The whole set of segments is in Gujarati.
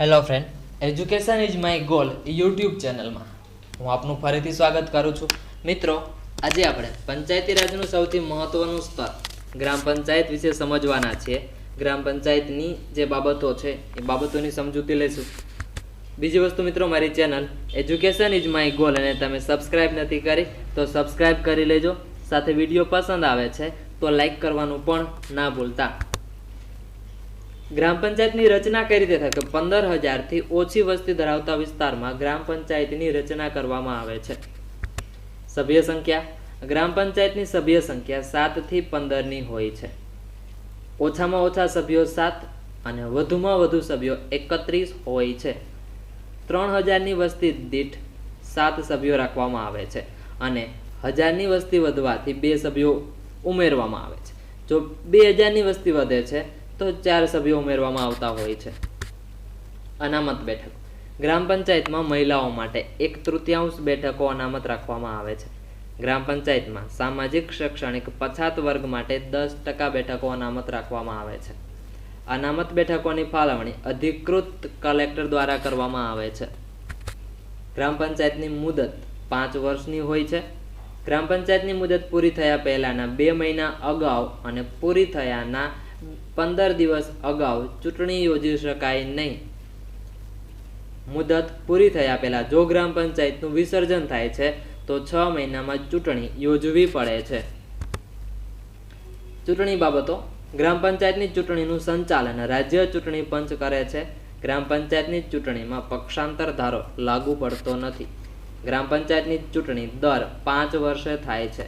Hello friend education is my goal YouTube ચેનલમાં હું આપનું ફરીથી સ્વાગત કરું છું. મિત્રો, આજે આપણે પંચાયતી રાજનું સૌથી મહત્વનું સ્તર ગ્રામ પંચાયત વિશે સમજવાના છીએ ગ્રામ પંચાયતની જે બાબતો છે, એ બાબતોની સમજૂતી લઈશું. બીજી વસ્તુ મિત્રો, મારી channel education is my goal અને તમે સબસ્ક્રાઇબ નથી કરી, તો સબસ્ક્રાઇબ કરી લેજો. સાથે વીડિયો પસંદ આવે છે, તો લાઈક કરવાનું પણ ના ભૂલતા. ગ્રામ પંચાયતની રચના કઈ રીતે થાય? કે પંદર હજારથી ઓછી વસ્તી ધરાવતા વિસ્તારમાં ગ્રામ પંચાયતની રચના કરવામાં આવે છે. સભ્ય સંખ્યા? ગ્રામ પંચાયતની સભ્ય સંખ્યા સાતથી પંદરની હોય છે. ઓછામાં ઓછા સભ્યો સાત અને વધુમાં વધુ સભ્યો એકત્રીસ હોય છે. ત્રણ હજારની વસ્તી દીઠ સાત સભ્યો રાખવામાં આવે છે અને હજારની વસ્તી વધવાથી બે સભ્યો ઉમેરવામાં આવે છે. જો બે હજારની વસ્તી વધે છે તો ચાર સભ્યો ઉમેરવામાં આવતા હોય છે. અનામત બેઠક. ગ્રામ પંચાયતમાં મહિલાઓ માટે એક તૃતીયાંશ બેઠકો અનામત રાખવામાં આવે છે. ગ્રામ પંચાયતમાં સામાજિક, શૈક્ષણિક પછાત વર્ગ માટે દસ ટકા બેઠકો અનામત રાખવામાં આવે છે. અનામત બેઠકોની ફાળવણી અધિકૃત કલેક્ટર દ્વારા કરવામાં આવે છે. ગ્રામ પંચાયતની મુદત પાંચ વર્ષની હોય છે. ગ્રામ પંચાયતની મુદત પૂરી થયા પહેલાના બે મહિના અગાઉ અને પૂરી થયાના પંદર દિવસ અગાઉ ચૂંટણી યોજી શકાય નહીં. મુદત પૂરી થયા પહેલા જો ગ્રામ પંચાયતનું વિસર્જન થાય છે, તો છ મહિનામાં ચૂંટણી યોજવી પડે છે. ચૂંટણી બાબતો. ગ્રામ પંચાયતની ચૂંટણીનું સંચાલન રાજ્ય ચૂંટણી પંચ કરે છે. ગ્રામ પંચાયતની ચૂંટણીમાં પક્ષાંતર ધારો લાગુ પડતો નથી. ગ્રામ પંચાયતની ચૂંટણી દર પાંચ વર્ષે થાય છે.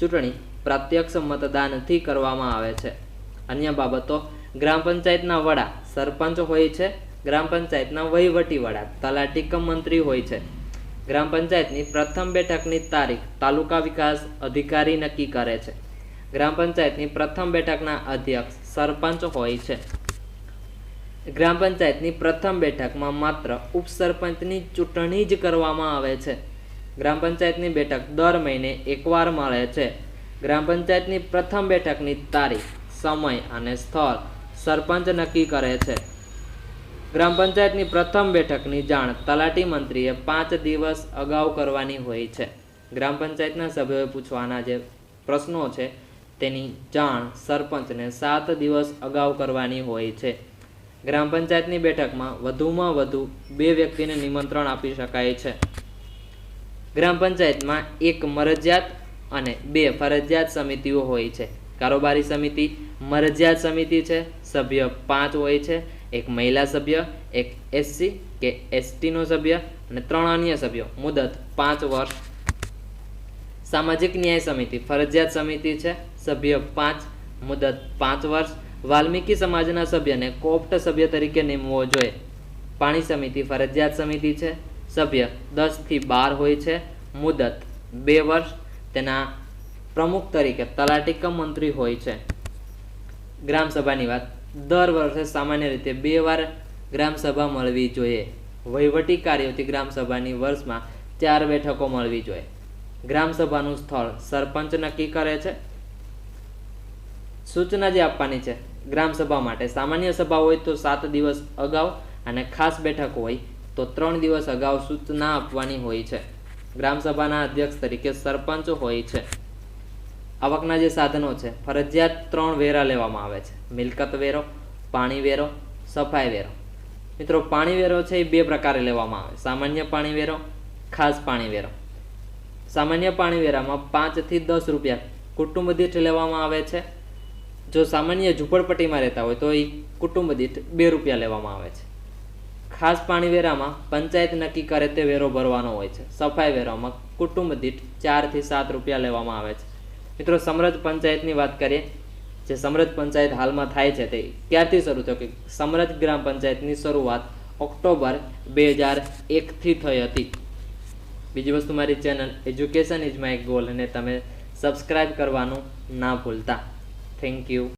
ચૂંટણી પ્રત્યક્ષ મતદાનથી કરવામાં આવે છે. અન્ય બાબતો. ગ્રામ પંચાયતના વડા, સરપંચ હોય છે. ગ્રામ પંચાયતના વહીવટી વડા તલાટી કમ મંત્રી હોય છે. ગ્રામ પંચાયતની પ્રથમ બેઠકની તારીખ તાલુકા વિકાસ અધિકારી નક્કી કરે છે. ગ્રામ પંચાયતની પ્રથમ બેઠકના અધ્યક્ષ, સરપંચ હોય છે. ગ્રામ પંચાયતની પ્રથમ બેઠકમાં માત્ર ઉપસરપંચની ચૂંટણી જ કરવામાં આવે છે. ગ્રામ પંચાયતની બેઠક દર મહિને એકવાર મળે છે. ગ્રામ પંચાયતની પ્રથમ બેઠકની તારીખ સમય અને સ્થળ સરપંચ નક્કી કરે છે. ગ્રામ પંચાયતની પ્રથમ બેઠકની જાણ તલાટી મંત્રીએ પાંચ દિવસ અગાઉ કરવાની હોય છે. ગ્રામ પંચાયતના સભ્યોએ પૂછવાના જે પ્રશ્નો છે તેની જાણ સરપંચને સાત દિવસ અગાઉ કરવાની હોય છે. ગ્રામ પંચાયતની બેઠકમાં વધુમાં વધુ બે વ્યક્તિને નિમંત્રણ આપી શકાય છે. ગ્રામ પંચાયતમાં એક મરજિયાત અને બે ફરજિયાત સમિતિઓ હોય છે. કારોબારી સમિતિ મરજિયાત સમિતિ છે, સભ્ય પાંચ હોય છે, એક મહિલા સભ્ય, એક એસસી કે એસટીનો સભ્ય અને ત્રણ અન્ય સભ્યો. મુદત પાંચ વર્ષ. સામાજિક ન્યાય સમિતિ, ફરજિયાત સમિતિ છે, સભ્ય પાંચ, મુદત પાંચ વર્ષ. વાલ્મીકી સમાજના સભ્યને કોપ્ટ સભ્ય તરીકે નિમવો જોઈએ. પાણી સમિતિ, ફરજિયાત સમિતિ છે, સભ્ય દસથી બાર હોય છે, મુદત બે વર્ષ. તેના પ્રમુખ તરીકે તલાટી કમ મંત્રી હોય છે. ગ્રામ સભાની વાત. દર વર્ષે સામાન્ય રીતે બે વાર ગ્રામસભા મળવી જોઈએ. વહીવટી કાર્યોથી ગ્રામસભાની વર્ષમાં ચાર બેઠકો મળવી જોઈએ. ગ્રામસભાનું સ્થળ સરપંચ નક્કી કરે છે. સૂચના જે આપવાની છે ગ્રામસભા માટે સામાન્ય સભા હોય તો સાત દિવસ અગાઉ અને ખાસ બેઠક હોય તો ત્રણ દિવસ અગાઉ સૂચના આપવાની હોય છે. ગ્રામસભાના અધ્યક્ષ તરીકે સરપંચ હોય છે. આવકના જે સાધનો છે, ફરજિયાત ત્રણ વેરા લેવામાં આવે છે. મિલકત વેરો, પાણી વેરો, સફાઈ વેરો. મિત્રો, પાણી વેરો છે એ બે પ્રકારે લેવામાં આવે. સામાન્ય પાણી વેરો, ખાસ પાણી વેરો. સામાન્ય પાણી વેરામાં પાંચથી દસ રૂપિયા કુટુંબ દીઠ લેવામાં આવે છે. જો સામાન્ય ઝૂંપડપટ્ટીમાં રહેતા હોય તો એ કુટુંબ દીઠ બે રૂપિયા લેવામાં આવે છે. ખાસ પાણી વેરામાં પંચાયત નક્કી કરે તે વેરો ભરવાનો હોય છે. સફાઈ વેરામાં કુટુંબ દીઠ ચારથી સાત રૂપિયા લેવામાં આવે છે. મિત્રો, સમરજ પંચાયતની વાત કરીએ, જે સમરજ પંચાયત હાલમાં થાય છે તે ક્યારથી શરૂ થયો કે સમરજ ગ્રામ પંચાયતની શરૂઆત ઓક્ટોબર બે હજાર એકથી થઈ હતી. બીજી વસ્તુ મારી channel education is my goal અને તમે સબસ્ક્રાઈબ કરવાનું ના ભૂલતા. Thank you.